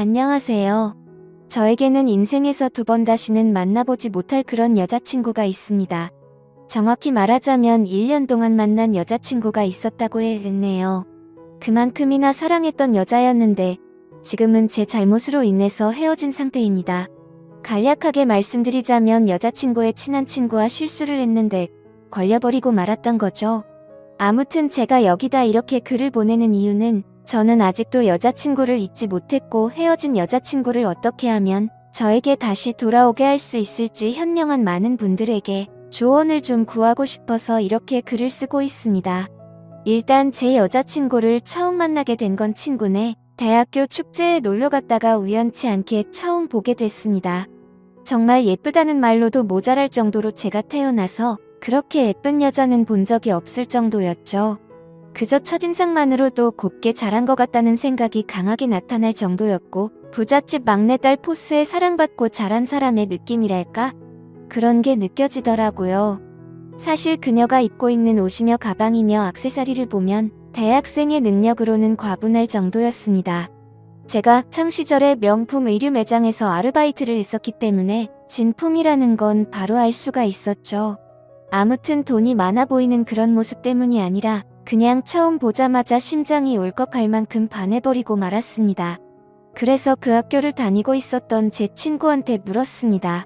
안녕하세요. 저에게는 인생에서 두 번 다시는 만나보지 못할 그런 여자친구가 있습니다. 정확히 말하자면 1년 동안 만난 여자친구가 있었다고 했네요. 그만큼이나 사랑했던 여자였는데 지금은 제 잘못으로 인해서 헤어진 상태입니다. 간략하게 말씀드리자면 여자친구의 친한 친구와 실수를 했는데 걸려버리고 말았던 거죠. 아무튼 제가 여기다 이렇게 글을 보내는 이유는 저는 아직도 여자친구를 잊지 못했고 헤어진 여자친구를 어떻게 하면 저에게 다시 돌아오게 할 수 있을지 현명한 많은 분들에게 조언을 좀 구하고 싶어서 이렇게 글을 쓰고 있습니다. 일단 제 여자친구를 처음 만나게 된 건 친구네 대학교 축제에 놀러 갔다가 우연치 않게 처음 보게 됐습니다. 정말 예쁘다는 말로도 모자랄 정도로 제가 태어나서 그렇게 예쁜 여자는 본 적이 없을 정도였죠. 그저 첫인상만으로도 곱게 자란 것 같다는 생각이 강하게 나타날 정도였고 부잣집 막내딸 포스에 사랑받고 자란 사람의 느낌이랄까? 그런 게 느껴지더라고요. 사실 그녀가 입고 있는 옷이며 가방이며 악세사리를 보면 대학생의 능력으로는 과분할 정도였습니다. 제가 창 시절에 명품 의류 매장에서 아르바이트를 했었기 때문에 진품이라는 건 바로 알 수가 있었죠. 아무튼 돈이 많아 보이는 그런 모습 때문이 아니라 그냥 처음 보자마자 심장이 울컥할 만큼 반해버리고 말았습니다. 그래서 그 학교를 다니고 있었던 제 친구한테 물었습니다.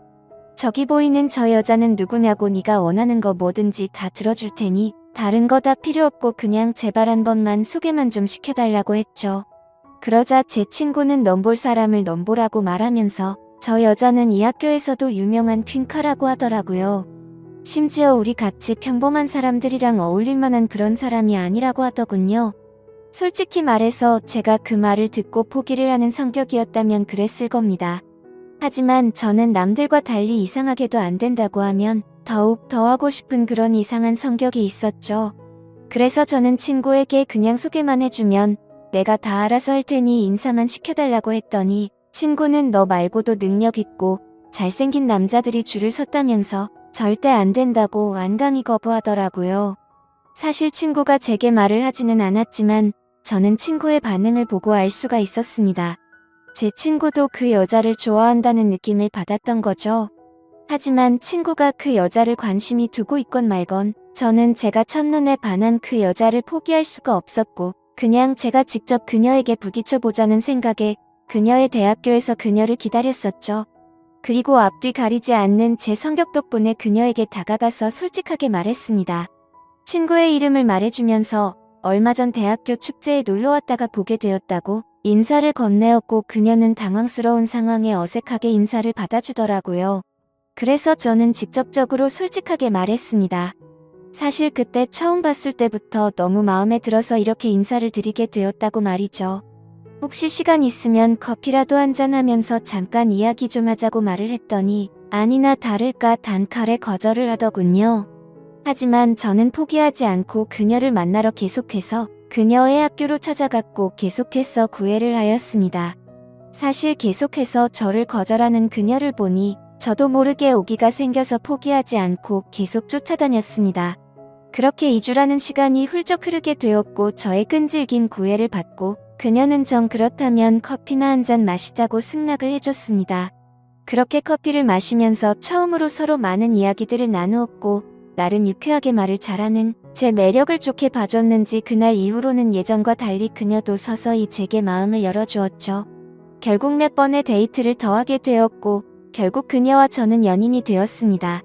저기 보이는 저 여자는 누구냐고 네가 원하는 거 뭐든지 다 들어줄 테니 다른 거 다 필요 없고 그냥 제발 한 번만 소개만 좀 시켜달라고 했죠. 그러자 제 친구는 넘볼 사람을 넘보라고 말하면서 저 여자는 이 학교에서도 유명한 퀸카라고 하더라고요. 심지어 우리 같이 평범한 사람들이랑 어울릴 만한 그런 사람이 아니라고 하더군요. 솔직히 말해서 제가 그 말을 듣고 포기를 하는 성격이었다면 그랬을 겁니다. 하지만 저는 남들과 달리 이상하게도 안 된다고 하면 더욱 더 하고 싶은 그런 이상한 성격이 있었죠. 그래서 저는 친구에게 그냥 소개만 해주면 내가 다 알아서 할 테니 인사만 시켜달라고 했더니 친구는 너 말고도 능력 있고 잘생긴 남자들이 줄을 섰다면서 절대 안 된다고 완강히 거부하더라고요. 사실 친구가 제게 말을 하지는 않았지만 저는 친구의 반응을 보고 알 수가 있었습니다. 제 친구도 그 여자를 좋아한다는 느낌을 받았던 거죠. 하지만 친구가 그 여자를 관심이 두고 있건 말건 저는 제가 첫눈에 반한 그 여자를 포기할 수가 없었고 그냥 제가 직접 그녀에게 부딪혀 보자는 생각에 그녀의 대학교에서 그녀를 기다렸었죠. 그리고 앞뒤 가리지 않는 제 성격 덕분에 그녀에게 다가가서 솔직하게 말했습니다. 친구의 이름을 말해주면서 얼마 전 대학교 축제에 놀러 왔다가 보게 되었다고 인사를 건네었고 그녀는 당황스러운 상황에 어색하게 인사를 받아주더라고요. 그래서 저는 직접적으로 솔직하게 말했습니다. 사실 그때 처음 봤을 때부터 너무 마음에 들어서 이렇게 인사를 드리게 되었다고 말이죠. 혹시 시간 있으면 커피라도 한잔하면서 잠깐 이야기 좀 하자고 말을 했더니 아니나 다를까 단칼에 거절을 하더군요. 하지만 저는 포기하지 않고 그녀를 만나러 계속해서 그녀의 학교로 찾아갔고 계속해서 구애를 하였습니다. 사실 계속해서 저를 거절하는 그녀를 보니 저도 모르게 오기가 생겨서 포기하지 않고 계속 쫓아다녔습니다. 그렇게 2주라는 시간이 훌쩍 흐르게 되었고 저의 끈질긴 구애를 받고 그녀는 정 그렇다면 커피나 한 잔 마시자고 승낙을 해줬습니다. 그렇게 커피를 마시면서 처음으로 서로 많은 이야기들을 나누었고 나름 유쾌하게 말을 잘하는 제 매력을 좋게 봐줬는지 그날 이후로는 예전과 달리 그녀도 서서히 제게 마음을 열어주었죠. 결국 몇 번의 데이트를 더 하게 되었고 결국 그녀와 저는 연인이 되었습니다.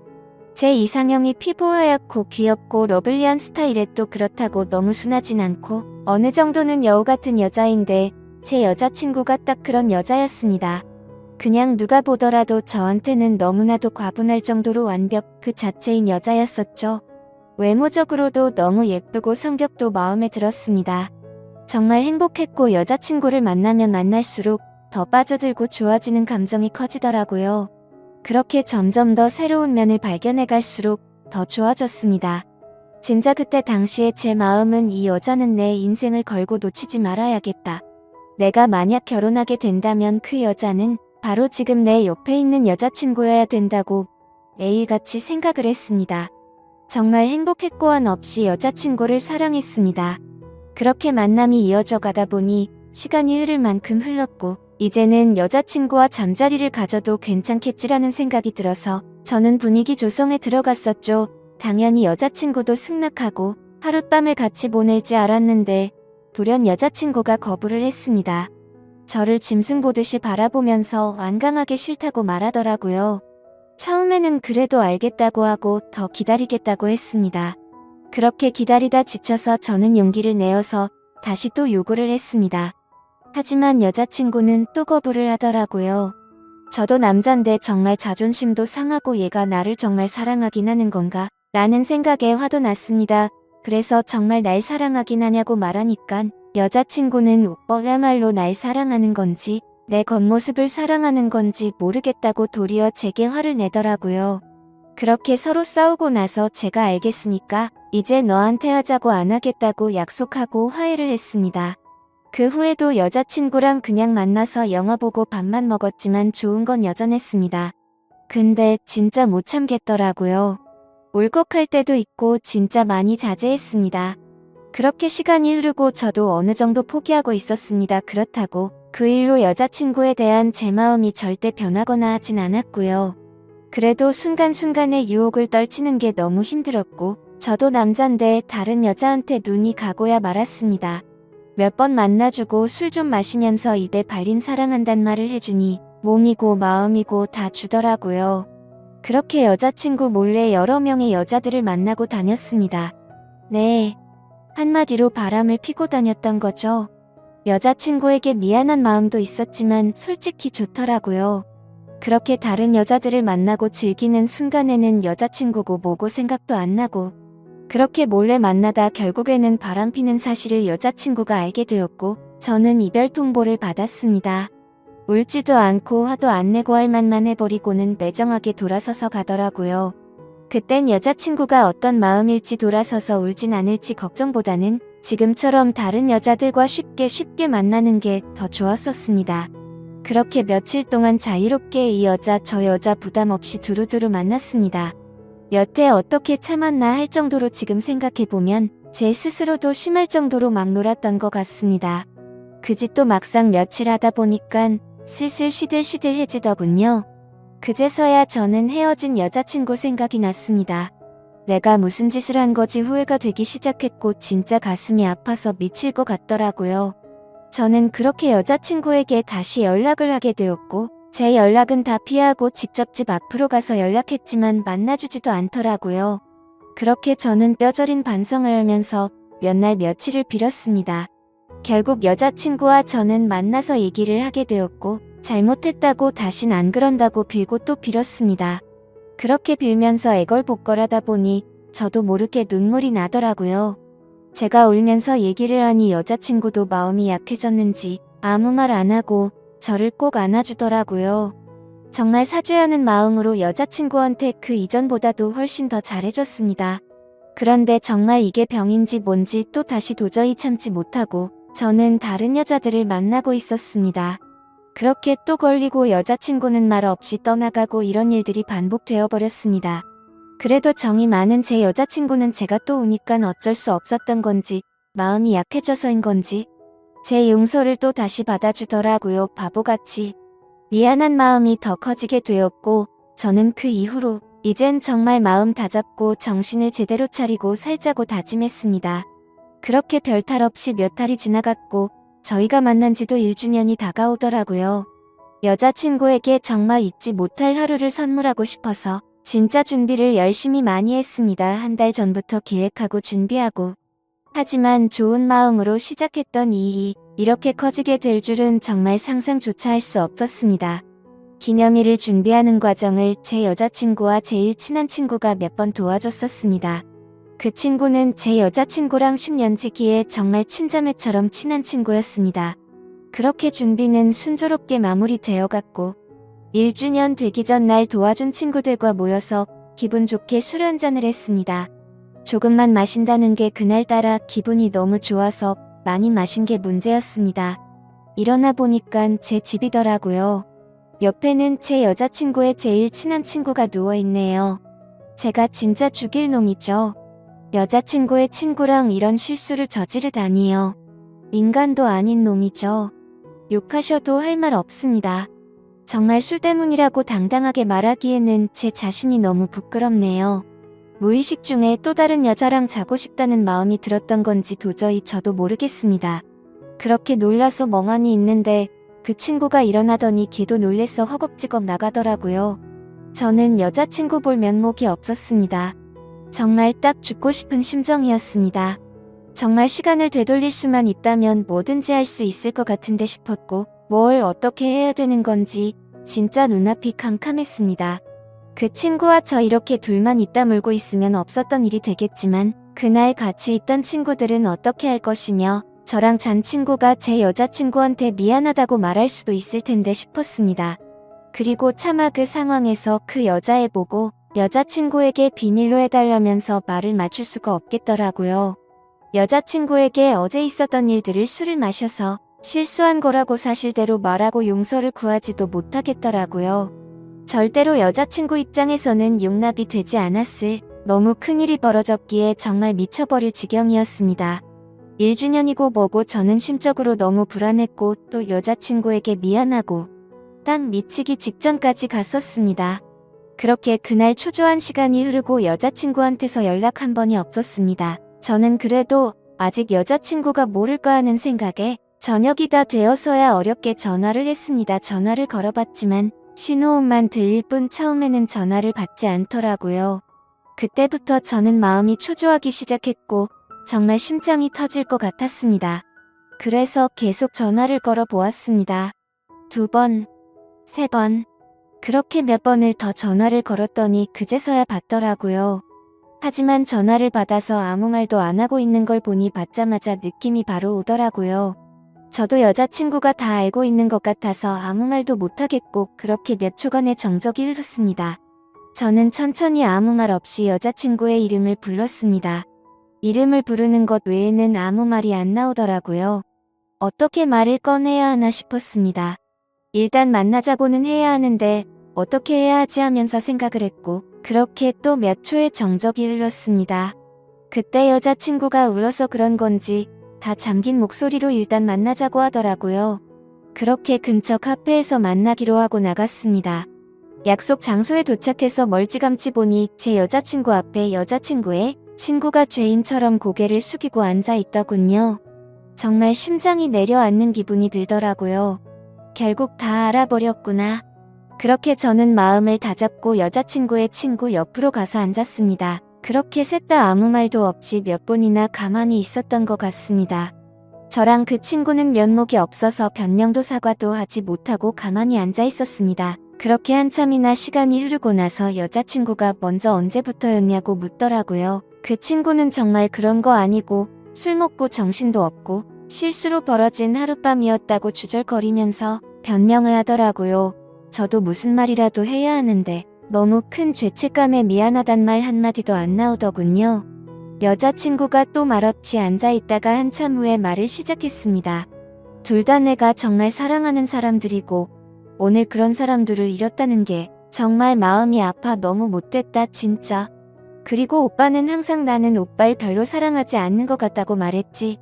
제 이상형이 피부 하얗고 귀엽고 러블리한 스타일에 또 그렇다고 너무 순하진 않고 어느 정도는 여우 같은 여자인데 제 여자친구가 딱 그런 여자였습니다. 그냥 누가 보더라도 저한테는 너무나도 과분할 정도로 완벽 그 자체인 여자였었죠. 외모적으로도 너무 예쁘고 성격도 마음에 들었습니다. 정말 행복했고 여자친구를 만나면 만날수록 더 빠져들고 좋아지는 감정이 커지더라고요. 그렇게 점점 더 새로운 면을 발견해 갈수록 더 좋아졌습니다. 진짜 그때 당시에 제 마음은 이 여자는 내 인생을 걸고 놓치지 말아야겠다. 내가 만약 결혼하게 된다면 그 여자는 바로 지금 내 옆에 있는 여자친구여야 된다고 매일같이 생각을 했습니다. 정말 행복했고 한 없이 여자친구를 사랑했습니다. 그렇게 만남이 이어져 가다 보니 시간이 흐를 만큼 흘렀고 이제는 여자친구와 잠자리를 가져도 괜찮겠지라는 생각이 들어서 저는 분위기 조성에 들어갔었죠. 당연히 여자친구도 승낙하고 하룻밤을 같이 보낼지 알았는데 돌연 여자친구가 거부를 했습니다. 저를 짐승 보듯이 바라보면서 완강하게 싫다고 말하더라고요. 처음에는 그래도 알겠다고 하고 더 기다리겠다고 했습니다. 그렇게 기다리다 지쳐서 저는 용기를 내어서 다시 또 요구를 했습니다. 하지만 여자친구는 또 거부를 하더라고요. 저도 남잔데 정말 자존심도 상하고 얘가 나를 정말 사랑하긴 하는 건가? 라는 생각에 화도 났습니다. 그래서 정말 날 사랑하긴 하냐고 말하니깐 여자친구는 오빠야말로 날 사랑하는 건지 내 겉모습을 사랑하는 건지 모르겠다고 도리어 제게 화를 내더라고요. 그렇게 서로 싸우고 나서 제가 알겠으니까 이제 너한테 하자고 안 하겠다고 약속하고 화해를 했습니다. 그 후에도 여자친구랑 그냥 만나서 영화 보고 밥만 먹었지만 좋은 건 여전했습니다. 근데 진짜 못 참겠더라고요. 울컥할 때도 있고 진짜 많이 자제했습니다. 그렇게 시간이 흐르고 저도 어느 정도 포기하고 있었습니다. 그렇다고 그 일로 여자친구에 대한 제 마음이 절대 변하거나 하진 않았고요. 그래도 순간순간의 유혹을 떨치는 게 너무 힘들었고 저도 남잔데 다른 여자한테 눈이 가고야 말았습니다. 몇 번 만나주고 술 좀 마시면서 입에 발린 사랑한단 말을 해주니 몸이고 마음이고 다 주더라고요. 그렇게 여자친구 몰래 여러 명의 여자들을 만나고 다녔습니다. 네. 한마디로 바람을 피고 다녔던 거죠. 여자친구에게 미안한 마음도 있었지만 솔직히 좋더라고요. 그렇게 다른 여자들을 만나고 즐기는 순간에는 여자친구고 뭐고 생각도 안 나고 그렇게 몰래 만나다 결국에는 바람피는 사실을 여자친구가 알게 되었고 저는 이별 통보를 받았습니다. 울지도 않고 화도 안 내고 할 만만 해버리고는 매정하게 돌아서서 가더라고요. 그땐 여자친구가 어떤 마음일지 돌아서서 울진 않을지 걱정보다는 지금처럼 다른 여자들과 쉽게 쉽게 만나는 게 더 좋았었습니다. 그렇게 며칠 동안 자유롭게 이 여자 저 여자 부담 없이 두루두루 만났습니다. 여태 어떻게 참았나 할 정도로 지금 생각해보면 제 스스로도 심할 정도로 막 놀았던 것 같습니다. 그 짓도 막상 며칠 하다 보니깐 슬슬 시들시들해지더군요. 그제서야 저는 헤어진 여자친구 생각이 났습니다. 내가 무슨 짓을 한 거지 후회가 되기 시작했고 진짜 가슴이 아파서 미칠 것 같더라고요. 저는 그렇게 여자친구에게 다시 연락을 하게 되었고 제 연락은 다 피하고 직접 집 앞으로 가서 연락했지만 만나주지도 않더라고요. 그렇게 저는 뼈저린 반성을 하면서 몇 날 며칠을 빌었습니다. 결국 여자친구와 저는 만나서 얘기를 하게 되었고 잘못했다고 다신 안 그런다고 빌고 또 빌었습니다. 그렇게 빌면서 애걸복걸하다 보니 저도 모르게 눈물이 나더라고요. 제가 울면서 얘기를 하니 여자친구도 마음이 약해졌는지 아무 말 안 하고 저를 꼭 안아주더라고요. 정말 사줘야 하는 마음으로 여자친구한테 그 이전보다도 훨씬 더 잘해줬습니다. 그런데 정말 이게 병인지 뭔지 또 다시 도저히 참지 못하고 저는 다른 여자들을 만나고 있었습니다. 그렇게 또 걸리고 여자친구는 말 없이 떠나가고 이런 일들이 반복되어 버렸습니다. 그래도 정이 많은 제 여자친구는 제가 또 우니깐 어쩔 수 없었던 건지 마음이 약해져서인 건지 제 용서를 또 다시 받아주더라고요 바보같이. 미안한 마음이 더 커지게 되었고 저는 그 이후로 이젠 정말 마음 다잡고 정신을 제대로 차리고 살자고 다짐했습니다. 그렇게 별 탈 없이 몇 달이 지나갔고 저희가 만난 지도 1주년이 다가오더라고요. 여자친구에게 정말 잊지 못할 하루를 선물하고 싶어서 진짜 준비를 열심히 많이 했습니다. 한 달 전부터 기획하고 준비하고. 하지만 좋은 마음으로 시작했던 이 일이 이렇게 커지게 될 줄은 정말 상상조차 할 수 없었습니다. 기념일을 준비하는 과정을 제 여자친구와 제일 친한 친구가 몇 번 도와줬었습니다. 그 친구는 제 여자친구랑 10년 지기에 정말 친자매처럼 친한 친구였습니다. 그렇게 준비는 순조롭게 마무리되어 갔고 1주년 되기 전 날 도와준 친구들과 모여서 기분 좋게 술 한잔을 했습니다. 조금만 마신다는 게 그날따라 기분이 너무 좋아서 많이 마신 게 문제였습니다. 일어나 보니깐 제 집이더라고요. 옆에는 제 여자친구의 제일 친한 친구가 누워있네요. 제가 진짜 죽일 놈이죠. 여자친구의 친구랑 이런 실수를 저지르다니요. 인간도 아닌 놈이죠. 욕하셔도 할 말 없습니다. 정말 술 때문이라고 당당하게 말하기에는 제 자신이 너무 부끄럽네요. 무의식 중에 또 다른 여자랑 자고 싶다는 마음이 들었던 건지 도저히 저도 모르겠습니다. 그렇게 놀라서 멍하니 있는데 그 친구가 일어나더니 걔도 놀래서 허겁지겁 나가더라고요. 저는 여자친구 볼 면목이 없었습니다. 정말 딱 죽고 싶은 심정이었습니다. 정말 시간을 되돌릴 수만 있다면 뭐든지 할 수 있을 것 같은데 싶었고 뭘 어떻게 해야 되는 건지 진짜 눈앞이 캄캄했습니다. 그 친구와 저 이렇게 둘만 있다 물고 있으면 없었던 일이 되겠지만 그날 같이 있던 친구들은 어떻게 할 것이며 저랑 잔 친구가 제 여자친구한테 미안하다고 말할 수도 있을 텐데 싶었습니다. 그리고 차마 그 상황에서 그 여자애 보고 여자친구에게 비밀로 해달라면서 말을 맞출 수가 없겠더라고요. 여자친구에게 어제 있었던 일들을 술을 마셔서 실수한 거라고 사실대로 말하고 용서를 구하지도 못하겠더라고요. 절대로 여자친구 입장에서는 용납이 되지 않았을 너무 큰일이 벌어졌기에 정말 미쳐버릴 지경이었습니다. 1주년이고 뭐고 저는 심적으로 너무 불안했고 또 여자친구에게 미안하고 딱 미치기 직전까지 갔었습니다. 그렇게 그날 초조한 시간이 흐르고 여자친구한테서 연락 한 번이 없었습니다. 저는 그래도 아직 여자친구가 모를까 하는 생각에 저녁이 다 되어서야 어렵게 전화를 했습니다. 전화를 걸어봤지만 신호음만 들릴 뿐 처음에는 전화를 받지 않더라고요. 그때부터 저는 마음이 초조하기 시작했고 정말 심장이 터질 것 같았습니다. 그래서 계속 전화를 걸어 보았습니다. 두 번, 세 번, 그렇게 몇 번을 더 전화를 걸었더니 그제서야 받더라고요. 하지만 전화를 받아서 아무 말도 안 하고 있는 걸 보니 받자마자 느낌이 바로 오더라고요. 저도 여자친구가 다 알고 있는 것 같아서 아무 말도 못하겠고 그렇게 몇 초간의 정적이 흐르습니다. 저는 천천히 아무 말 없이 여자친구의 이름을 불렀습니다. 이름을 부르는 것 외에는 아무 말이 안 나오더라고요. 어떻게 말을 꺼내야 하나 싶었습니다. 일단 만나자고는 해야 하는데 어떻게 해야 하지 하면서 생각을 했고 그렇게 또 몇 초의 정적이 흘렀습니다. 그때 여자친구가 울어서 그런 건지 다 잠긴 목소리로 일단 만나자고 하더라고요. 그렇게 근처 카페에서 만나기로 하고 나갔습니다. 약속 장소에 도착해서 멀찌감치 보니 제 여자친구 앞에 여자친구의 친구가 죄인처럼 고개를 숙이고 앉아 있더군요. 정말 심장이 내려앉는 기분이 들더라고요. 결국 다 알아버렸구나. 그렇게 저는 마음을 다잡고 여자친구의 친구 옆으로 가서 앉았습니다. 그렇게 셋 다 아무 말도 없이 몇 분이나 가만히 있었던 것 같습니다. 저랑 그 친구는 면목이 없어서 변명도 사과도 하지 못하고 가만히 앉아 있었습니다. 그렇게 한참이나 시간이 흐르고 나서 여자친구가 먼저 언제부터였냐고 묻더라고요. 그 친구는 정말 그런 거 아니고 술 먹고 정신도 없고 실수로 벌어진 하룻밤이었다고 주절거리면서 변명을 하더라고요. 저도 무슨 말이라도 해야 하는데 너무 큰 죄책감에 미안하단 말 한마디도 안 나오더군요. 여자친구가 또 말없이 앉아있다가 한참 후에 말을 시작했습니다. 둘 다 내가 정말 사랑하는 사람들이고 오늘 그런 사람들을 잃었다는 게 정말 마음이 아파 너무 못됐다 진짜. 그리고 오빠는 항상 나는 오빠를 별로 사랑하지 않는 것 같다고 말했지.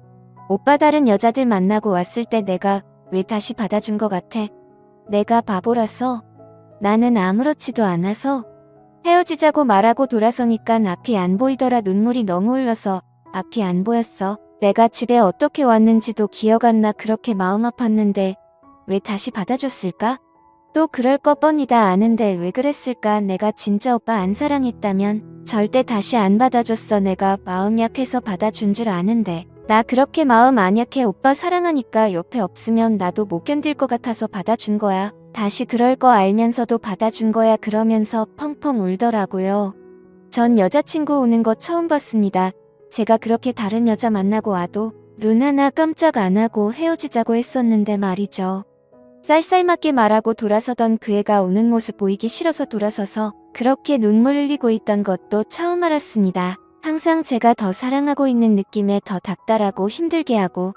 오빠 다른 여자들 만나고 왔을 때 내가 왜 다시 받아준 것 같아? 내가 바보라서 나는 아무렇지도 않아서 헤어지자고 말하고 돌아서니깐 앞이 안 보이더라 눈물이 너무 흘러서 앞이 안 보였어. 내가 집에 어떻게 왔는지도 기억 안 나 그렇게 마음 아팠는데 왜 다시 받아줬을까? 또 그럴 거 뻔히다 아는데 왜 그랬을까 내가 진짜 오빠 안 사랑했다면 절대 다시 안 받아줬어 내가 마음 약해서 받아준 줄 아는데 나 그렇게 마음 안 약해 오빠 사랑하니까 옆에 없으면 나도 못 견딜 것 같아서 받아준 거야. 다시 그럴 거 알면서도 받아준 거야 그러면서 펑펑 울더라고요. 전 여자친구 우는 거 처음 봤습니다. 제가 그렇게 다른 여자 만나고 와도 눈 하나 깜짝 안 하고 헤어지자고 했었는데 말이죠. 쌀쌀맞게 말하고 돌아서던 그 애가 우는 모습 보이기 싫어서 돌아서서 그렇게 눈물 흘리고 있던 것도 처음 알았습니다. 항상 제가 더 사랑하고 있는 느낌에 더 닥달하고 힘들게 하고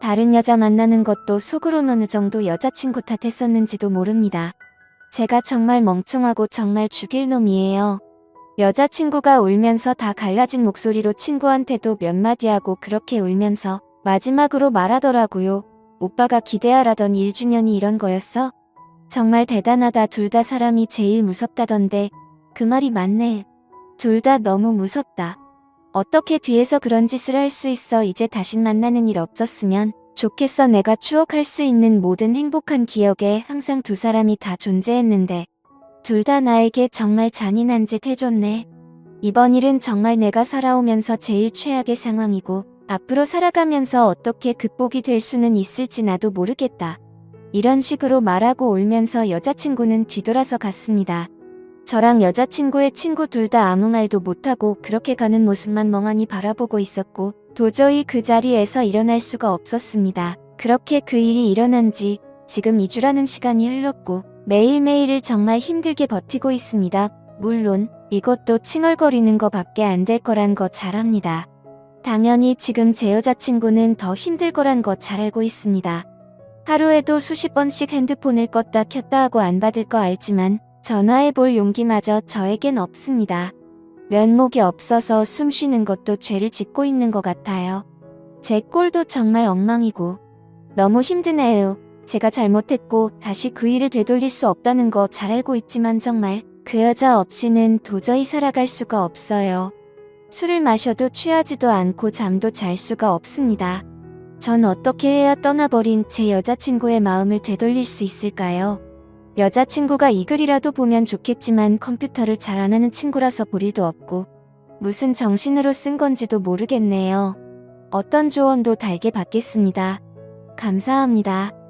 다른 여자 만나는 것도 속으론 어느 정도 여자친구 탓했었는지도 모릅니다. 제가 정말 멍청하고 정말 죽일 놈이에요. 여자친구가 울면서 다 갈라진 목소리로 친구한테도 몇 마디 하고 그렇게 울면서 마지막으로 말하더라고요. 오빠가 기대하라던 1주년이 이런 거였어? 정말 대단하다. 둘 다 사람이 제일 무섭다던데. 그 말이 맞네. 둘 다 너무 무섭다. 어떻게 뒤에서 그런 짓을 할 수 있어 이제 다신 만나는 일 없었으면 좋겠어 내가 추억할 수 있는 모든 행복한 기억에 항상 두 사람이 다 존재했는데 둘 다 나에게 정말 잔인한 짓 해줬네. 이번 일은 정말 내가 살아오면서 제일 최악의 상황이고 앞으로 살아가면서 어떻게 극복이 될 수는 있을지 나도 모르겠다. 이런 식으로 말하고 울면서 여자친구는 뒤돌아서 갔습니다. 저랑 여자친구의 친구 둘 다 아무 말도 못하고 그렇게 가는 모습만 멍하니 바라보고 있었고 도저히 그 자리에서 일어날 수가 없었습니다. 그렇게 그 일이 일어난 지 지금 2주라는 시간이 흘렀고 매일매일을 정말 힘들게 버티고 있습니다. 물론 이것도 칭얼거리는 거 밖에 안 될 거란 거잘 압니다. 당연히 지금 제 여자친구는 더 힘들 거란 거 잘 알고 있습니다. 하루에도 수십 번씩 핸드폰을 껐다 켰다 하고 안 받을 거 알지만 전화해 볼 용기마저 저에겐 없습니다. 면목이 없어서 숨 쉬는 것도 죄를 짓고 있는 것 같아요. 제 꼴도 정말 엉망이고 너무 힘드네요. 제가 잘못했고 다시 그 일을 되돌릴 수 없다는 거 잘 알고 있지만 정말 그 여자 없이는 도저히 살아갈 수가 없어요. 술을 마셔도 취하지도 않고 잠도 잘 수가 없습니다. 전 어떻게 해야 떠나버린 제 여자친구의 마음을 되돌릴 수 있을까요? 여자친구가 이 글이라도 보면 좋겠지만 컴퓨터를 잘 안 하는 친구라서 볼 일도 없고 무슨 정신으로 쓴 건지도 모르겠네요. 어떤 조언도 달게 받겠습니다. 감사합니다.